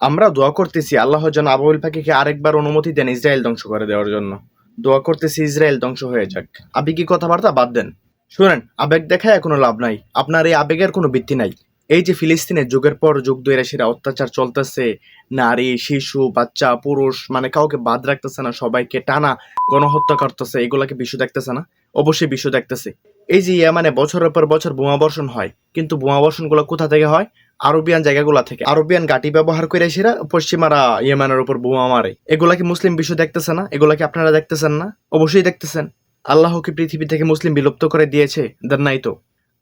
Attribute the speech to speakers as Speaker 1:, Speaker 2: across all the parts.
Speaker 1: আমরা দোয়া করতেছি, আল্লাহ যেন আবুল পাখিকে আরেকবার অনুমতি দেন ইসরায়েল ধ্বংস করে দেওয়ার জন্য। দোয়া করতেছি ইসরায়েল ধ্বংস হয়ে যাক। আবেগী কথাবার্তা? বাদ দেন। শুনেন, আবেগ দেখায় কোনো লাভ নাই। আপনার এই আবেগের কোনো ভিত্তি নাই। এই যে ফিলিস্তিনের যুগের পর যুগ সেটা অত্যাচার চলতেছে, নারী, শিশু, বাচ্চা, পুরুষ মানে কাউকে বাদ রাখতেছে না, সবাইকে টানা গণহত্যা করতেছে, এগুলাকে বিশ্ব দেখতেছে না? অবশ্যই বিশ্ব দেখতেছে। এই যে ইয়ামানে বছরের পর বছর বোমা বর্ষণ হয়, কিন্তু বোমা বর্ষণগুলো কোথা থেকে হয়? আরবিয়ান জায়গাগুলো থেকে। আরবিয়ান গাটি ব্যবহার করে সেরা পশ্চিমারা ইয়েমানের উপর বোমা মারে। এগুলা কি মুসলিম বিশ্ব দেখতেছে না? এগুলা কি আপনারা দেখতেছেন না? অবশ্যই দেখতেছেন। আল্লাহ কি পৃথিবী থেকে মুসলিম বিলুপ্ত করে দিয়েছে? দেন নাই তো।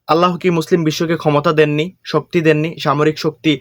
Speaker 1: আল্লাহ কি মুসলিম বিশ্বকে ক্ষমতা দেননি, শক্তি দেননি, সামরিক শক্তি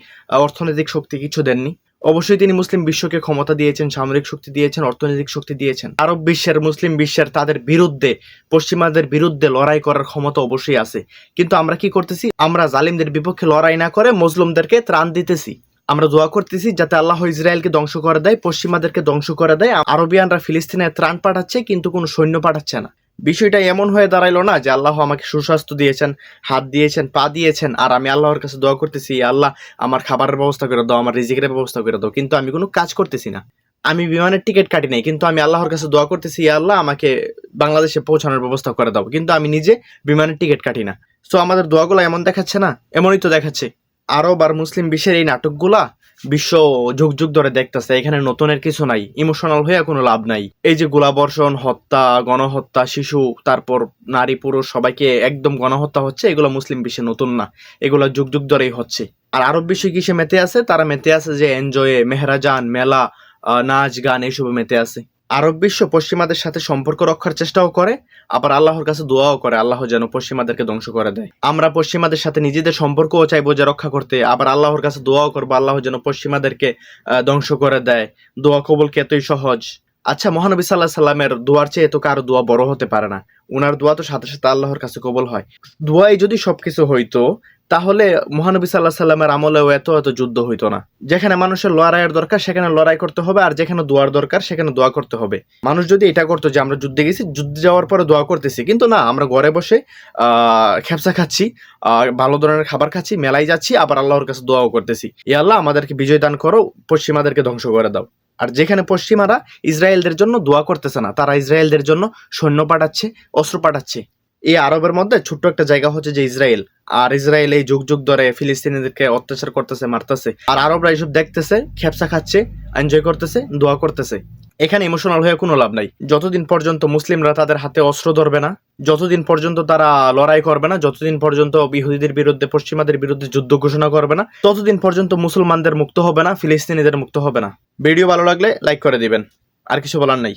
Speaker 1: অর্থনৈতিক শক্তি কিছু দেননি? অবশ্যই তিনি মুসলিম বিশ্বকে ক্ষমতা দিয়েছেন, সামরিক শক্তি দিয়েছেন, অর্থনৈতিক শক্তি দিয়েছেন। আরব বিশ্বের মুসলিম বিশ্বের তাদের বিরুদ্ধে, পশ্চিমাদের বিরুদ্ধে লড়াই করার ক্ষমতা অবশ্যই আছে। কিন্তু আমরা কি করতেছি? আমরা জালিমদের বিপক্ষে লড়াই না করে মুসলিমদেরকে ত্রাণ দিতেছি। আমরা দোয়া করতেছি যাতে আল্লাহ ইসরায়েলকে ধ্বংস করে দেয়, পশ্চিমাদেরকে ধ্বংস করে দেয়। আরবিয়ানরা ফিলিস্তিনে ত্রাণ পাঠাচ্ছে, কিন্তু কোনো সৈন্য পাঠাচ্ছে না। বিষয়টা এমন হয়ে দাঁড়াইলো না যে আল্লাহ আমাকে সুস্বাস্থ্য দিয়েছেন, হাত দিয়েছেন, পা দিয়েছেন, আর আমি আল্লাহর কাছে দোয়া করতেছি আল্লাহ, আমার খাবারের ব্যবস্থা করে দাও, আমার রিজিকের ব্যবস্থা করে দাও। কিন্তু আমি কোনো কাজ করতেছি না। আমি বিমানের টিকিট কাটি নাই, কিন্তু আমি আল্লাহর কাছে দোয়া করতেছি "ইয়া আল্লাহ, আমাকে বাংলাদেশে পৌঁছানোর ব্যবস্থা করে দাও। কিন্তু আমি নিজে বিমানের টিকিট কাটি না। সো আমাদের দোয়াগুলো এমন দেখাচ্ছে না, এমনই তো দেখাচ্ছে। আরব আর মুসলিম বিশ্বের এই নাটকগুলা বিশ্ব যুগ যুগ ধরে দেখতেছে, এখানে নতুনের কিছু নাই ইমোশনাল হয়ে কোনো লাভ নাই। এই যে গোলাবর্ষণ, হত্যা, গণহত্যা, শিশু, তারপর নারী, পুরুষ, সবাইকে একদম গণহত্যা হচ্ছে, এগুলো মুসলিম বিশ্বে নতুন না। এগুলো যুগ যুগ ধরেই হচ্ছে। আর আরব বিশ্বে কিসে মেতে আছে? তারা মেতে আছে যে এনজয়ে মেহরাজান, মেলা নাচ, গান, এইসব মেতে আছে। আরব বিশ্ব পশ্চিমাদের সাথে সম্পর্ক রক্ষার চেষ্টাও করে, আবার আল্লাহর কাছে দোয়াও করে, আল্লাহ যেন পশ্চিমাদেরকে ধ্বংস করে দেয়। আমরা পশ্চিমাদের সাথে নিজেদের সম্পর্কও চাইব যে রক্ষা করতে, আবার আল্লাহর কাছে দোয়াও করব, আল্লাহ যেন পশ্চিমাদেরকে ধ্বংস করে দেয়। দোয়া কবুল কি এতই সহজ? আচ্ছা মহানবী সাল্লাহ সাল্লামের দোয়ার চেয়ে তো কারও দোয়া বড় হতে পারে না। উনার দোয়া তো সাথে সাথে আল্লাহর কাছে কবল হয়। দোয়াই যদি সবকিছু হইতো তাহলে মহানবী সাল্লাহ সাল্লামের আমলেও এত এত যুদ্ধ হইতো না। যেখানে মানুষের লড়াইয়ের দরকার, সেখানে লড়াই করতে হবে, আর যেখানে দোয়ার দরকার, সেখানে দোয়া করতে হবে। মানুষ যদি এটা করতো যে, আমরা যুদ্ধে গেছি, যুদ্ধে যাওয়ার পরে দোয়া করতেছি, কিন্তু না, আমরা ঘরে বসে খেপসা খাচ্ছি ভালো ধরনের খাবার খাচ্ছি, মেলায় যাচ্ছি, আবার আল্লাহর কাছে দোয়াও করতেছি। ই আল্লাহ, আমাদেরকে বিজয় দান করো, পশ্চিমাদেরকে ধ্বংস করে দাও। আর যেখানে পশ্চিমারা ইসরায়েলদের জন্য দোয়া করতেছে না, তারা ইসরায়েলদের জন্য সৈন্য পাঠাচ্ছে, অস্ত্র পাঠাচ্ছে। এই আরবের মধ্যে ছোট্ট একটা জায়গা হচ্ছে যে ইসরায়েল। আর ইসরায়েল এই যুগ যুগ ধরে ফিলিস্তিনিদেরকে অত্যাচার করতেছে, মারতেছে। আর আরবরা এইসব দেখতেছে খেপসা খাচ্ছে এনজয় করতেছে, দোয়া করতেছে। এখানে ইমোশনাল হয়ে কোনো লাভ নাই। যতদিন পর্যন্ত মুসলিমরা তাদের হাতে অস্ত্র ধরবে না, যতদিন পর্যন্ত তারা লড়াই করবে না, যতদিন পর্যন্ত ইহুদিদের বিরুদ্ধে, পশ্চিমাদের বিরুদ্ধে যুদ্ধ ঘোষণা করবে না, ততদিন পর্যন্ত মুসলমানদের মুক্ত হবে না, ফিলিস্তিনিদের মুক্ত হবে না। ভিডিও ভালো লাগলে লাইক করে দিবেন। আর কিছু বলার নাই।